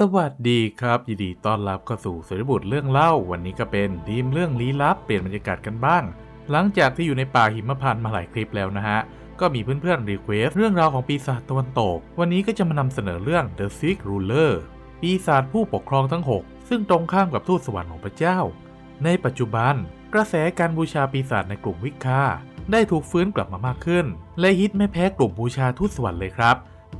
สวัสดีครับยินดีต้อนรับเข้าสู่สริบุตรเรื่องเล่า วันนี้ก็เป็นทีมเรื่องลี้ลับเปลี่ยนบรรยากาศกันบ้าง หลังจากที่อยู่ในป่าหิมพานต์มาหลายคลิปแล้วนะฮะ ก็มีเพื่อนๆรีเควสเรื่องราวของปีศาจตะวันตก วันนี้ก็จะมานำเสนอเรื่อง The Six Ruler ปีศาจผู้ปกครองทั้ง 6 ซึ่งตรงข้ามกับทูตสวรรค์ของพระเจ้า ในปัจจุบัน กระแสการบูชาปีศาจในกลุ่มวิกคาได้ถูกฟื้นกลับมามากขึ้น และฮิตไม่แพ้กลุ่มบูชาทูตสวรรค์เลยครับ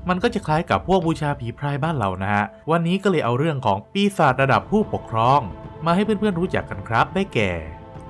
มันก็จะคล้ายกับพวกบูชาผีพรายบ้านเรานะฮะ วันนี้ก็เลยเอาเรื่องของปีศาจระดับผู้ปกครอง มาให้เพื่อนๆรู้จักกันครับ ได้แก่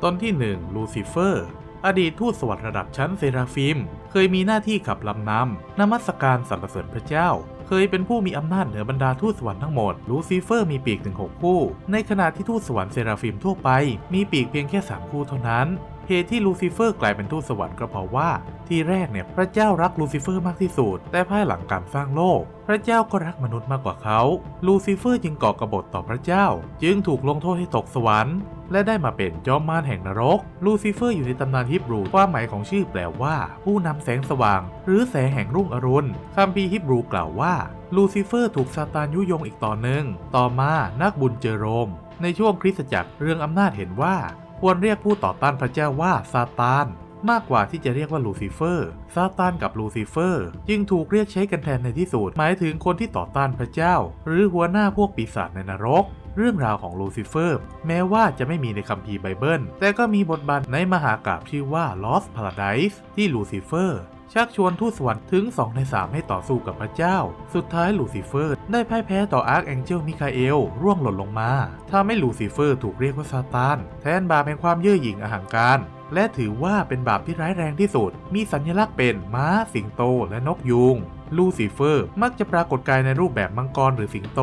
ตอนที่ 1 ลูซิเฟอร์ อดีตทูตสวรรค์ระดับชั้นเซราฟิม เคยมีหน้าที่ขับลำนำนมัสการสรรเสริญพระเจ้า เคยเป็นผู้มีอำนาจเหนือบรรดาทูตสวรรค์ทั้งหมด ลูซิเฟอร์มีปีกถึง6คู่ ในขณะที่ทูตสวรรค์เซราฟิมทั่วไป มีปีกเพียงแค่3คู่เท่านั้น เหตุที่ลูซิเฟอร์กลายเป็นทูตสวรรค์ก็เพราะว่า ที่แรกเนี่ยพระเจ้ารักลูซิเฟอร์มากที่สุด แต่ภายหลังการสร้างโลก พระเจ้าก็รักมนุษย์มากกว่าเขา ลูซิเฟอร์จึงก่อกบฏต่อพระเจ้า จึงถูกลงโทษให้ตกสวรรค์และได้มาเป็นจอมมารแห่งนรก ลูซิเฟอร์อยู่ในตำนานฮิบรู ความหมายของชื่อแปลว่า ผู้นำแสงสว่าง หรือแสงแห่งรุ่งอรุณคัมภีร์ฮิบรูกล่าวว่า ลูซิเฟอร์ถูกซาตานยุยงอีกต่อหนึ่ง ต่อมานักบุญเจอโรม ในช่วงคริสตจักรเรื่องอำนาจเห็นว่า ควรเรียกผู้ต่อต้านพระเจ้าว่าซาตานมากกว่าที่จะเรียกว่าลูซิเฟอร์ ซาตานกับลูซิเฟอร์ จึงถูกเรียกใช้กันแทนในที่สุดหมายถึงคนที่ต่อต้านพระเจ้า หรือหัวหน้าพวกปีศาจในนรก เรื่องราวของลูซิเฟอร์ แม้ว่าจะไม่มีในคัมภีร์ไบเบิล แต่ก็มีบทบาทในมหากาพย์ชื่อว่า Lost Paradise ที่ลูซิเฟอร์ ชักชวนทูตสวรรค์ถึง 2 ใน 3 ให้ต่อสู้กับพระเจ้า สุดท้ายลูซิเฟอร์ ได้พ่ายแพ้ต่ออาร์คแองเจิลมิคาเอลร่วงหล่นลงมาทำให้ลูซิเฟอร์ถูกเรียกว่าซาตาน แทนบาปแห่งความเย่อหยิ่งอหังการและถือว่าเป็นบาปที่ร้ายแรงที่สุด มีสัญลักษณ์เป็นม้า สิงโต และนกยูงลูซิเฟอร์มักจะปรากฏกายในรูปแบบมังกรหรือสิงโต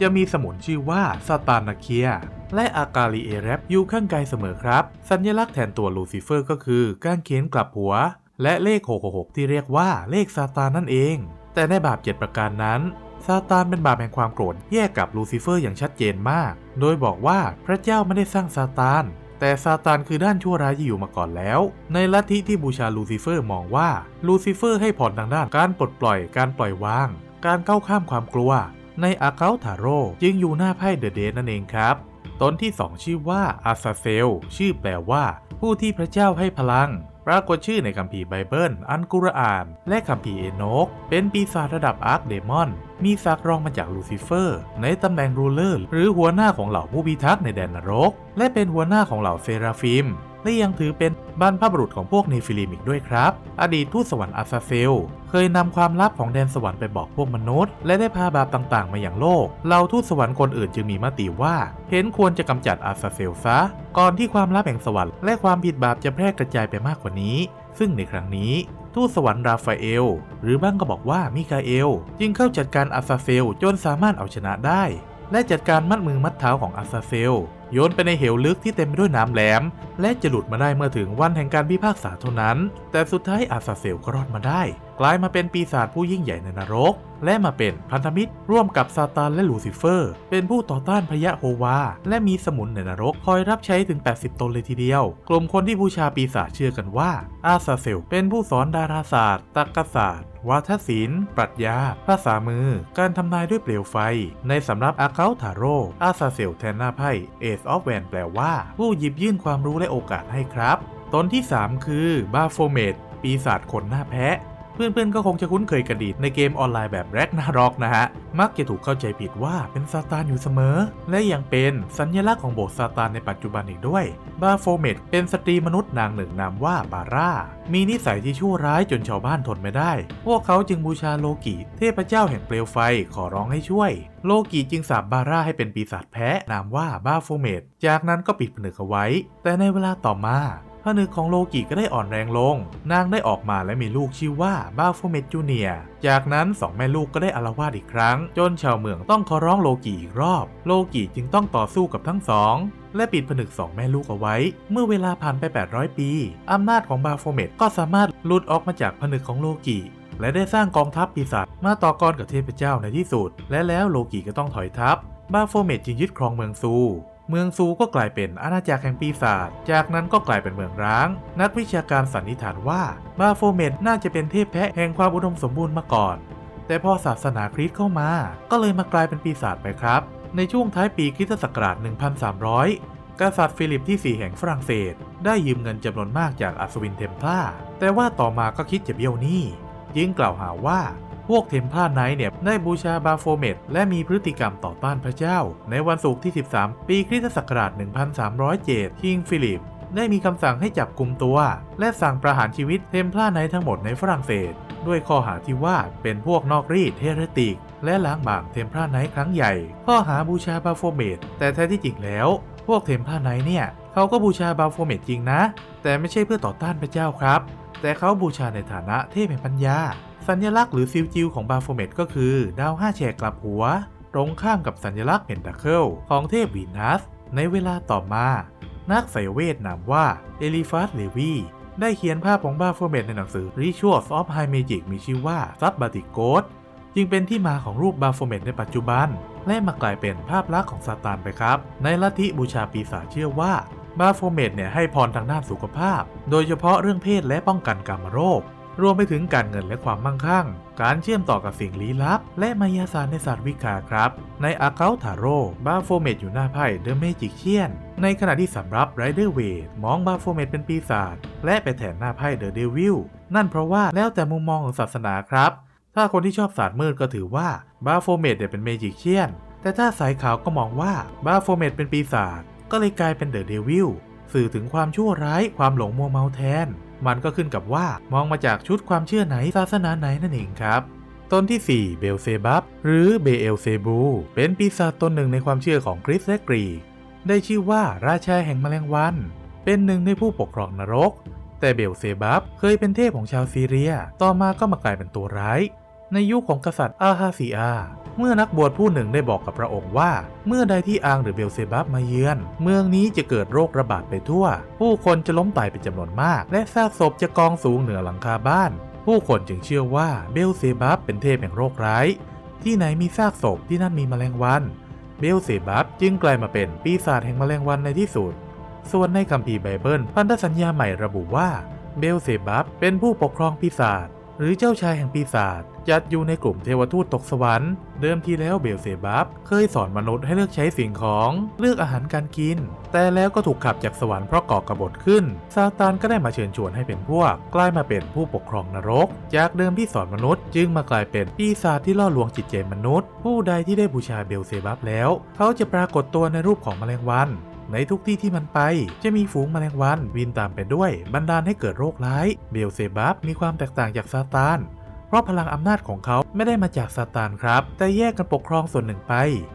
จะมีสมุนชื่อว่าซาตานาเคีย และอากาลีเอแรปอยู่ข้างกายเสมอครับ สัญลักษณ์แทนตัวลูซิเฟอร์ก็คือการเขนกลับหัว และเลข 666 ที่เรียกว่าเลขซาตานนั่นเอง แต่ในบาป 7 ประการนั้นซาตานเป็นบาปแห่งความโกรธแยกกับลูซิเฟอร์อย่างชัดเจนมาก โดยบอกว่าพระเจ้าไม่ได้สร้างซาตาน แต่ซาตานคือด้านชั่วร้ายที่อยู่มาก่อนแล้ว ในลัทธิที่บูชาลูซิเฟอร์มองว่าลูซิเฟอร์ให้พรทางด้านการปลดปล่อย การปล่อยวาง การก้าวข้ามความกลัว ในอาเคาทาโร่จึงอยู่หน้าไพ่เดอะเดนั่นเองครับ ตนที่ 2 ชื่อว่าอาซาเซล ชื่อแปลว่า ผู้ที่พระเจ้าให้พลัง ปรากฏชื่อในคัมภีร์ไบเบิล อันกุรอาน และคัมภีร์เอโนก เป็นปีศาจระดับอาร์คเดมอน มีศักดิ์รองมาจากลูซิเฟอร์ ในตำแหน่งรูเลอร์ หรือหัวหน้าของเหล่าผู้พิทักษ์ในแดนนรก และเป็นหัวหน้าของเหล่าเซราฟิม และยังถือเป็นบรรพบุรุษของพวกเนฟิลิมอีกด้วยครับ อดีตทูตสวรรค์อาซาเซล เคยนำความลับของแดนสวรรค์ไปบอกพวกมนุษย์ และได้พาบาปต่างๆ มาอย่างโลก เราทูตสวรรค์คนอื่นจึงมีมติว่า เห็นควรจะกำจัดอาซาเซลซะ ก่อนที่ความลับแห่งสวรรค์และความผิดบาปจะแพร่กระจายไปมากกว่านี้ ซึ่งในครั้งนี้ทูตสวรรค์ราฟาเอล หรือบ้างก็บอกว่ามิคาเอล จึงเข้าจัดการอาซาเซลจนสามารถเอาชนะได้ และจัดการมัดมือมัดเท้าของอาซาเซล โยนไปในเหวลึกที่เต็มไปด้วยน้ำแหลม และจะหลุดมาได้เมื่อถึงวันแห่งการพิพากษาเท่านั้น แต่สุดท้ายอาซาเซลก็รอดมาได้ กลายมาเป็นปีศาจผู้ยิ่งใหญ่ในนรก และมาเป็นพันธมิตร ร่วมกับซาตานและลูซิเฟอร์ เป็นผู้ต่อต้านพระยะโฮวา และมีสมุนในนรกคอยรับใช้ถึง 80 ตนเลยทีเดียว กลุ่มคนที่บูชาปีศาจเชื่อกันว่า อาซาเซล เป็นผู้สอนดาราศาสตร์ตรรกศาสตร์วาทศิลป์ ปรัชญา ภาษามือ การทำนายด้วยเปลวไฟ ในสำรับอาเคาทาโร่ อาซาเซลแทนหน้าไพ่เอสออฟแวนแปลว่า ผู้หยิบยื่นความรู้และโอกาสให้ครับ ตนที่ 3 คือบาโฟเมตปีศาจคนหน้าแพะ เพื่อนๆก็คงจะคุ้นเคยกันดีในเกมออนไลน์แบบแร็กนารอกนะฮะ มักจะถูกเข้าใจผิดว่าเป็นซาตานอยู่เสมอ และยังเป็นสัญลักษณ์ของโบสถ์ซาตานในปัจจุบันอีกด้วย บาโฟเมตเป็นสตรีมนุษย์นางหนึ่งนามว่าบาร่า มีนิสัยที่ชั่วร้ายจนชาวบ้านทนไม่ได้ พวกเขาจึงบูชาโลกิ เทพเจ้าแห่งเปลวไฟขอร้องให้ช่วย โลกิจึงสาบบาร่าให้เป็นปีศาจแพะนามว่าบาโฟเมตจากนั้นก็ปิดผนึกเอาไว้ แต่ในเวลาต่อมา ผนึกของโลกิก็ได้อ่อนแรงลง นางได้ออกมาและมีลูกชื่อว่าบาโฟเมตจูเนียจากนั้นสองแม่ลูกก็ได้อาละวาดอีกครั้ง จนชาวเมืองต้องขอร้องโลกิอีกรอบ โลกิจึงต้องต่อสู้กับทั้งสองและปิดผนึกสองแม่ลูกเอาไว้ เมื่อเวลาผ่านไป 800 ปี อำนาจของบาโฟเมตก็สามารถหลุดออกมาจากผนึกของโลกิและได้สร้างกองทัพปีศาจมาต่อกรกับเทพเจ้าในที่สุด และแล้วโลกิก็ต้องถอยทัพบาโฟเมตจึงยึดครองเมืองซู เมืองซูก็กลายเป็นอาณาจักรแห่งปีศาจ จากนั้นก็กลายเป็นเมืองร้าง นักวิชาการสันนิษฐานว่าบาโฟเมตน่าจะเป็นเทพแพะแห่งความอุดมสมบูรณ์มาก่อน แต่พอศาสนาคริสต์เข้ามา ก็เลยมากลายเป็นปีศาจไปครับ ในช่วงท้ายปีคริสตศักราช 1300 กษัตริย์ฟิลิปที่ 4 แห่งฝรั่งเศส ได้ยืมเงินจำนวนมากจากอัศวินเทมพลาแต่ว่าต่อมาก็คิดจะเบี้ยวหนี้ยิ่งกล่าวหาว่า พวกเทมพลาไนท์เนี่ยได้บูชาบาโฟเมตและมีพฤติกรรมต่อต้านพระเจ้า ในวันศุกร์ที่ 13 ปีคริสตศักราช 1307คิงฟิลิปได้มีคำสั่งให้จับกลุ่มตัว และสั่งประหารชีวิตเทมพลาไนท์ทั้งหมดในฝรั่งเศส ด้วยข้อหาที่ว่าเป็นพวกนอกรีดเทเรติก และล้างบางเทมพลาไนท์ครั้งใหญ่ ข้อหาบูชาบาโฟเมตแต่แท้ที่จริงแล้ว พวกเทมพลาไนท์เนี่ย เขาก็บูชาบาโฟเมตจริงนะ แต่ไม่ใช่เพื่อต่อต้านพระเจ้าครับ แต่เขาบูชาในฐานะเทพแห่งปัญญา สัญลักษณ์หรือซิลจิวของบาโฟเมตก็คือ ดาวห้าแฉกกลับหัว ตรงข้ามกับสัญลักษณ์เพนตาเคิลของเทพวีนัส ในเวลาต่อมา นักไสยเวทนามว่าเอลิฟัสเลวีได้เขียนภาพของบาโฟเมตในหนังสือ Rituals of High Magic มีชื่อว่าซับบาติโกสจึงเป็นที่มาของรูปบาโฟเมตในปัจจุบัน และมากลายเป็นภาพลักษณ์ของซาตานไปครับ ในลัทธิบูชาปีศาจเชื่อว่าบาโฟเมตเนี่ยให้พรทางด้านสุขภาพ โดยเฉพาะเรื่องเพศและป้องกันกามโรค รวมไปถึงการเงินและความมั่งคั่ง การเชื่อมต่อกับสิ่งลี้ลับ และมายาศาสตร์ในศาสตร์วิคาครับ ในอาเกาทาโร่บาโฟเมตอยู่หน้าไพ่เดอะเมจิกเชียนในขณะที่สำรับไรเดอร์เวทมองบาโฟเมตเป็นปีศาจและไปแทนหน้าไพ่เดอะเดวิลนั่นเพราะว่าแล้วแต่มุมมองของศาสนาครับ ถ้าคนที่ชอบศาสตร์มืดก็ถือว่าบาโฟเมตเนี่ยเป็นเมจิกเชียนแต่ถ้าสายขาวก็มองว่าบาโฟเมตเป็นปีศาจก็เลยกลายเป็นเดอะเดวิล สื่อถึงความชั่วร้ายความหลงมัวเมาแทน มันก็ขึ้นกับว่ามองมาจากชุดความเชื่อไหนศาสนาไหนนั่นเองครับตนที่ 4 เบลเซบับหรือเบเอลเซบู เป็นปีศาจตนหนึ่งในความเชื่อของคริสต์และกรีก ได้ชื่อว่าราชาแห่งแมลงวัน เป็นหนึ่งในผู้ปกครองนรก แต่เบลเซบับเคยเป็นเทพของชาวซีเรีย ต่อมาก็มากลายเป็นตัวร้าย ในยุคของกษัตริย์อาฮาซีอาเมื่อนักบวชผู้หนึ่งได้บอกกับพระองค์ว่า เมื่อใดที่อางหรือเบลเซบับมาเยือน เมืองนี้จะเกิดโรคระบาดไปทั่ว ผู้คนจะล้มตายเป็นจำนวนมาก และซากศพจะกองสูงเหนือหลังคาบ้าน ผู้คนจึงเชื่อว่าเบลเซบับเป็นเทพแห่งโรคร้าย ที่ไหนมีซากศพที่นั่นมีแมลงวัน เบลเซบับจึงกลายมาเป็นปีศาจแห่งแมลงวันในที่สุด ส่วนในคัมภีร์ไบเบิลพันธสัญญาใหม่ระบุว่าเบลเซบับเป็นผู้ปกครองปีศาจ หรือเจ้าชายแห่งปีศาจจัดอยู่ในกลุ่มเทวทูตตกสวรรค์เดิมทีแล้วเบลเซบับเคยสอนมนุษย์ให้เลือกใช้สิ่งของเลือกอาหารการกิน แต่แล้วก็ถูกขับจากสวรรค์เพราะก่อกบฏขึ้น ซาตานก็ได้มาเชิญชวนให้เป็นพวก กลายมาเป็นผู้ปกครองนรก จากเดิมที่สอนมนุษย์ จึงมากลายเป็นปีศาจที่ล่อลวงจิตใจมนุษย์ ผู้ใดที่ได้บูชาเบลเซบับแล้ว เขาจะปรากฏตัวในรูปของแมลงวัน ในทุกที่ที่มันไป จะมีฝูงแมลงวันวินตามไปด้วย บันดาลให้เกิดโรคร้าย เบลเซบับมีความแตกต่างจากซาตาน เพราะพลังอำนาจของเขาไม่ได้มาจากซาตานครับ แต่แยกกันปกครองส่วนหนึ่งไป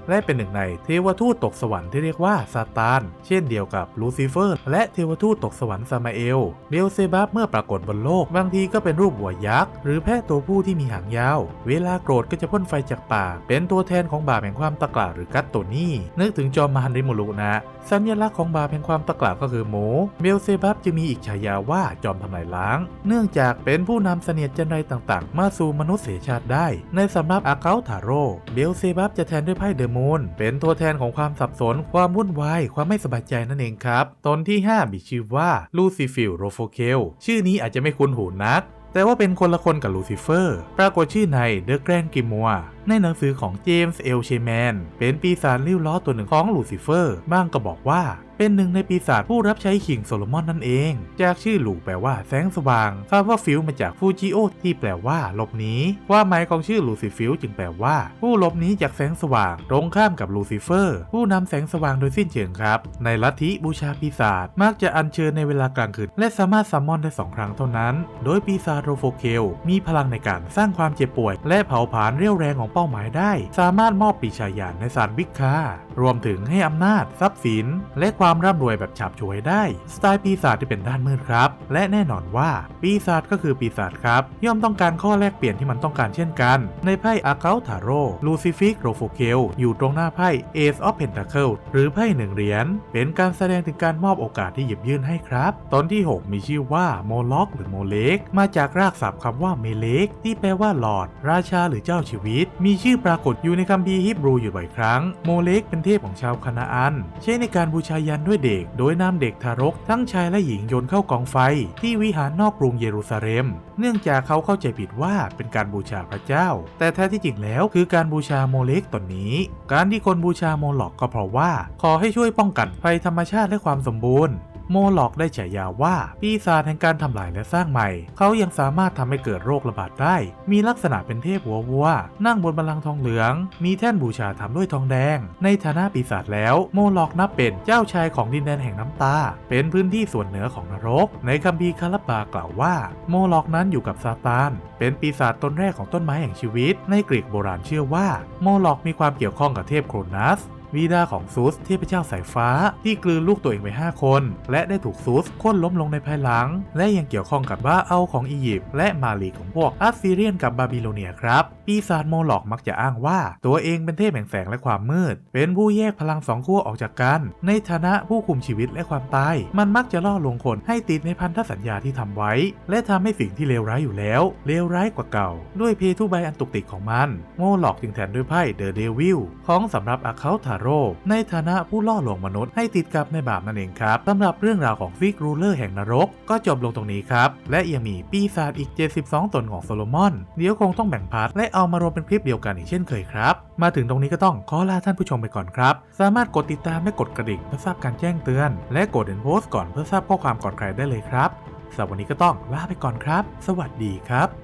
และเป็นหนึ่งในเทวทูตตกสวรรค์ที่เรียกว่าซาตาน เช่นเดียวกับลูซิเฟอร์ และเทวทูตตกสวรรค์ซามาเอลเบลเซบับเมื่อปรากฏบนโลก บางทีก็เป็นรูปหัวยักษ์ หรือแพะตัวผู้ที่มีหางยาว เวลาโกรธก็จะพ่นไฟจากปากเป็นตัวแทนของบาปแห่งความตะกละหรือกัตโตนี่นึกถึงจอมมารริมุลุนะ สัญลักษณ์ของบาปแห่งความตะกละก็คือหมูเบลเซบับจะมีอีกฉายาว่าจอมทำลายล้าง เนื่องจากเป็นผู้นำเสนียดจันไรต่างๆมาสู่มนุษยชาติได้ ในสำรับอาเกาทาโร่เบลเซบับจะแทนด้วยไพ่เดอะมูนเป็นตัวแทนของความสับสน ความวุ่นวาย ความไม่สบายใจนั่นเองครับ ตนที่ 5 มีชื่อว่าลูซิฟิลโรโฟเคลชื่อนี้อาจจะไม่คุ้นหูนักแต่ว่าเป็นคนละคนกับลูซิเฟอร์ ปรากฏชื่อในเดอะแกรนกิมัว ในหนังสือของเจมส์เอลเชแมนเป็นปีศาจลิ้วล้อตัวหนึ่งของลูซิเฟอร์ บ้างก็บอกว่าเป็นหนึ่งในปีศาจผู้รับใช้คิงโซโลมอนนั่นเอง จากชื่อหลูแปลว่าแสงสว่างคำว่าฟิลมาจากฟูจิโอที่แปลว่าหลบหนีความหมายของชื่อลูซิฟิลจึงแปลว่า ผู้หลบหนีจากแสงสว่าง ตรงข้ามกับลูซิเฟอร์ ผู้นำแสงสว่างโดยสิ้นเชิงครับ ในลัทธิบูชาปีศาจมักจะอัญเชิญในเวลากลางคืนและสามารถซัมมอนได้สองครั้งเท่านั้น โดยปีศาจโรโฟเคลมีพลังในการสร้างความเจ็บป่วย และเผาผลาญเรี่ยวแรงของเป้าหมายได้ สามารถมอบปีชายานในสารวิคารวมถึงให้อำนาจ ทรัพย์สิน และความร่ำรวยแบบฉับฉวยได้ สไตล์ปีศาจที่เป็นด้านมืดครับ และแน่นอนว่า ปีศาจก็คือปีศาจครับ ย่อมต้องการข้อแลกเปลี่ยนที่มันต้องการเช่นกัน ในไพ่อาเกาทาโร่ลูซิฟิกโรโฟเคลอยู่ตรงหน้าไพ่ Ace of Pentacle หรือไพ่หนึ่งเหรียญเป็นการแสดงถึงการมอบโอกาสที่หยิบยื่นให้ครับ ตอนที่ 6 มีชื่อว่าโมล็อกหรือโมเลกมาจากรากศัพท์คำว่าเมเลกที่แปลว่าหลอด ราชาหรือเจ้าชีวิต มีชื่อปรากฏอยู่ในคัมภีร์ฮิบรูอยู่บ่อยครั้งโมเลกเป็นเทพของชาวคานาอัน ใช้ในการบูชายันด้วยเด็ก โดยนำเด็กทารกทั้งชายและหญิงโยนเข้ากองไฟ ที่วิหารนอกกรุงเยรูซาเล็ม เนื่องจากเขาเข้าใจผิดว่าเป็นการบูชาพระเจ้า แต่แท้ที่จริงแล้วคือการบูชาโมเลกตนนี้ การที่คนบูชาโมล็อกก็เพราะว่า ขอให้ช่วยป้องกันภัยธรรมชาติและความสมบูรณ์ โมล็อกได้ฉายาว่าปีศาจแห่งการทำลายและสร้างใหม่ เขายังสามารถทำให้เกิดโรคระบาดได้ มีลักษณะเป็นเทพหัววัว นั่งบนบัลลังก์ทองเหลือง มีแท่นบูชาทำด้วยทองแดง ในฐานะปีศาจแล้ว โมล็อกนับเป็นเจ้าชายของดินแดนแห่งน้ำตา เป็นพื้นที่ส่วนเหนือของนรก ในคัมภีร์คาลบากล่าวว่า โมล็อกนั้นอยู่กับซาตาน เป็นปีศาจตนแรกของต้นไม้แห่งชีวิต ในกรีกโบราณเชื่อว่า โมล็อกมีความเกี่ยวข้องกับเทพโครนัส วีดาของซูสเทพเจ้าสายฟ้า ที่กลืนลูกตัวเองไป5คน และได้ถูกซูสโค่นล้มลงในภายหลัง และยังเกี่ยวข้องกับบ้าเอาของอียิปต์และมาลีของพวกอัสซีเรียนกับบาบิโลเนียครับปีศาจโมล็อกมักจะอ้างว่า ตัวเองเป็นเทพแห่งแสงและความมืด เป็นผู้แยกพลังสองขั้วออกจากกัน ในฐานะผู้คุมชีวิตและความตาย มันมักจะล่อลวงคนให้ติดในพันธสัญญาที่ทำไว้ และทำให้สิ่งที่เลวร้ายอยู่แล้วเลวร้ายกว่าเก่า ด้วยเพทุใบอันตุกติกของมัน โมล็อกจึงแทนด้วยไพ่เดอะเดวิลของสำหรับอาเคาทาโร่ในฐานะผู้ล่อลวงมนุษย์ให้ติดกับในบาปนั่นเองครับสำหรับเรื่องราวของฟิกรูเลอร์แห่งนรก ก็จบลงตรงนี้ครับ และยังมีปีศาจอีก 72 ตนของโซโลมอน เดี๋ยวคงต้องแบ่งพาร์ทและเอามารวมเป็นคลิปเดียวกันอีกเช่นเคยครับ มาถึงตรงนี้ก็ต้องขอลาท่านผู้ชมไปก่อนครับ สามารถกดติดตามและกดกระดิ่งเพื่อทราบการแจ้งเตือน และกดเห็นโพสต์ก่อนเพื่อทราบข้อความก่อนใครได้เลยครับสำหรับวันนี้ก็ต้องลาไปก่อนครับ สวัสดีครับ